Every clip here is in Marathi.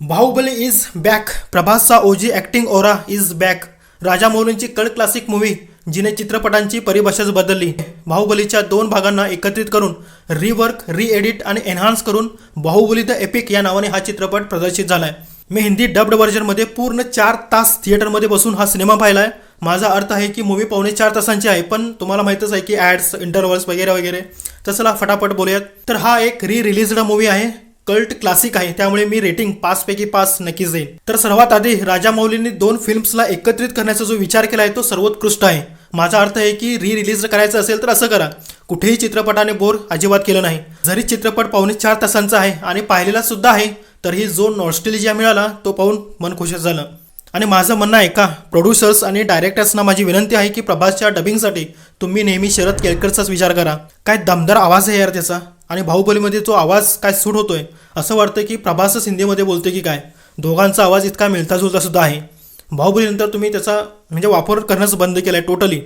Baahubali is back प्रभासचा OG acting aura is back राजामौलींची कड क्लासिक मूवी जिने चित्रपटांची परिभाषाच बदलली. बाहुबलीच्या दोन भागांना एकत्रित करून रिवर्क रिएडिट आणि एन्हान्स करून बाहुबली द एपिक या नावाने हा चित्रपट प्रदर्शित झालाय. मी हिंदी डब्ड व्हर्जनमध्ये पूर्ण चार तास थिएटरमध्ये बसून हा सिनेमा पाहिलाय. माझा अर्थ आहे की मूवी पावणे चार तासांची आहे पण तुम्हाला माहीतच आहे की ॲड्स इंटरव्हल्स वगैरे वगैरे. तर चला फटाफट बोलूयात. तर हा एक री रिलीज्ड मूवी आहे. कल्ट क्लासिक आहे. त्यामुळे मी रेटिंग पाच पैकी पाच नक्कीच देईन तर सर्वात आधी राजा मौलींनी दोन फिल्म्सला एकत्रित करण्याचा जो विचार केला आहे तो सर्वोत्कृष्ट आहे. माझा अर्थ आहे की री रिलीज करायचं असेल तर असं करा. कुठेही चित्रपटाने बोर अजिबात केलं नाही. जरी चित्रपट पावणे चार तासांचा आहे आणि पाहिलेला सुद्धा आहे तरीही जो नॉस्टेलिजिया मिळाला तो पाहून मन खुश झालं. आणि माझं म्हणणं आहे का प्रोड्युसर्स आणि डायरेक्टर्सना माझी विनंती आहे की प्रभासच्या डबिंगसाठी तुम्ही नेहमी शरद केळकरचाच विचार करा. काय दमदार आवाज आहे यार त्याचा. आणि बाहुबलीमध्ये जो आवाज काय सूट होतोय? असं वाटतं की प्रभासच हिंदीमध्ये बोलते की काय? दोघांचा आवाज इतका मिळता जुळता सुद्धा आहे. बाहुबलीनंतर तुम्ही त्याचा म्हणजे वापर करणंच बंद केला आहे टोटली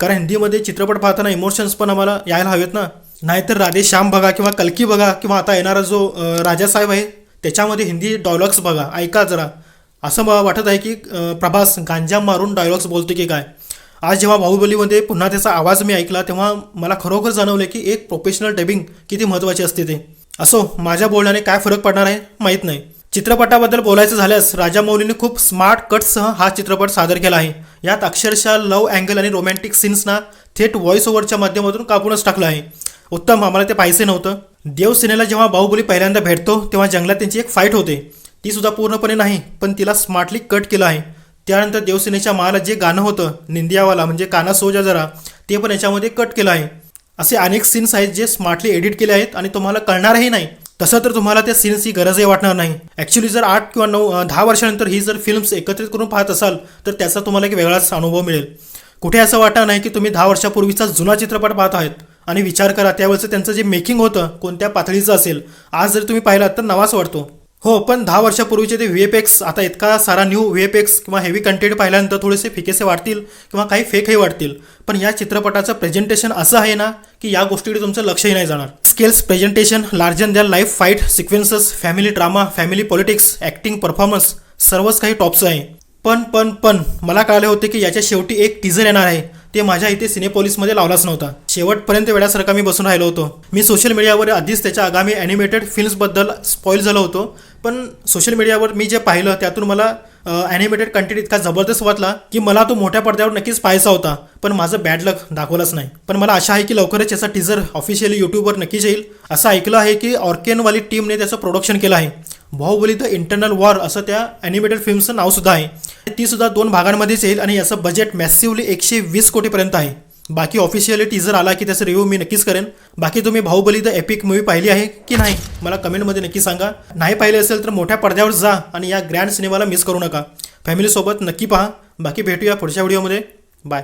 कारण हिंदीमध्ये चित्रपट पाहताना इमोशन्स पण आम्हाला यायला हवेत ना. नाहीतर राधे श्याम बघा किंवा कल्की बघा किंवा आता येणारा जो राजासाहेब आहे त्याच्यामध्ये हिंदी डायलॉग्स बघा. ऐका जरा. असं मला वाटत आहे की प्रभास गांजा मारून डायलॉग्स बोलतो की काय? आज जेव्हा बाहुबलीमध्ये पुन्हा त्याचा आवाज मी ऐकला तेव्हा मला खरोखर जाणवलं की एक प्रोफेशनल डबिंग किती महत्त्वाची असते ते. असो माझ्या बोलण्याने काय फरक पडणार आहे माहीत नाही. चित्रपटाबद्दल बोलायचं झाल्यास राजामौलीने खूप स्मार्ट कटसह हा चित्रपट सादर केला आहे. यात अक्षरशः लव अँगल आणि रोमॅन्टिक सीन्सना थेट व्हॉइस ओव्हरच्या माध्यमातून कापूनच टाकलं आहे. उत्तम आम्हाला ते पाहिजे नव्हतं. देवसेनेला जेव्हा बाहुबली पहिल्यांदा भेटतो तेव्हा जंगलात त्यांची एक फाईट होते. ती सुद्धा पूर्णपणे नाही पण तिला स्मार्टली कट केलं आहे. त्यानंतर देवसेनेच्या माला जे गाणं होतं निंदियावाला म्हणजे काना सोजा जरा ते पण याच्यामध्ये कट केलं आहे. असे अनेक सीन्स आहेत जे स्मार्टली एडिट केले आहेत आणि तुम्हाला कळणारही नाही. तसं तर तुम्हाला त्या सीन्सची गरजही वाटणार नाही. ॲक्च्युली जर आठ किंवा नऊ दहा वर्षानंतर ही जर फिल्म्स एकत्रित करून पाहत असाल तर त्याचा तुम्हाला एक वेगळाच अनुभव मिळेल. कुठे असं वाटणार नाही की तुम्ही दहा वर्षापूर्वीचा जुना चित्रपट पाहत आहेत. आणि विचार करा त्यावेळेचं त्यांचं जे मेकिंग होतं कोणत्या पातळीचं असेल. आज जर तुम्ही पाहिलात तर नवाच वाटतो. हो पण दहा वर्षापूर्वीचे ते व्ही एफ एक्स आता इतका सारा न्यू व्ही एफ एक्स किंवा हेवी कंटेंट पाहिल्यानंतर थोडेसे फिकेसे वाटतील किंवा काही फेकही वाटतील पण या चित्रपटाचं प्रेझेंटेशन असं आहे ना की या गोष्टीकडे तुमचं लक्षही नाही जाणार. Scales presentation and than life fight sequences family drama family politics acting performance सर्वच काही टॉपचं आहे. पण पण पण मला कळले होते की याच्या शेवटी एक टीझर येणार आहे. ते माझ्या इथे सिनेपोलिसमध्ये लावलाच नव्हता. शेवटपर्यंत वेळासारखा मी बसून राहिलो होतो. मी सोशल मीडियावर आधीच त्याच्या आगामी ॲनिमेटेड फिल्म्सबद्दल स्पॉईल झालो होतो. पण सोशल मीडियावर मी जे पाहिलं त्यातून मला ॲनिमेटेड कंटेंट इतका जबरदस्त वाटला की मला तो मोठ्या पडद्यावर नक्कीच पाहायचा होता. पण माझं बॅड लक दाखवलंच नाही. पण मला आशा आहे की लवकरच याचा टीझर ऑफिशियली यूट्यूबवर नक्कीच येईल. असं ऐकलं आहे की ऑर्केनवाली टीमने त्याचं प्रोडक्शन केलं आहे. बाहुबली द इंटरनल वॉर असं त्या ॲनिमेटेड फिल्मचं नावसुद्धा आहे. ती सुद्धा दोन भागांमध्येच येईल आणि याचं बजेट मॅसिवली एकशे वीस कोटीपर्यंत आहे. बाकी ऑफिशियली टीझर आला की त्याचा रिव्ह्यू मी नक्कीच करेन. बाकी तुम्ही बाहुबली द एपिक मूवी पाहिली आहे की नाही मला कमेंटमध्ये नक्की सांगा. नाही पाहिली असेल तर मोठ्या पडद्यावर जा आणि या ग्रँड सिनेमाला मिस करू नका. फॅमिलीसोबत नक्की पहा. बाकी भेटूया पुढच्या व्हिडिओमध्ये बाय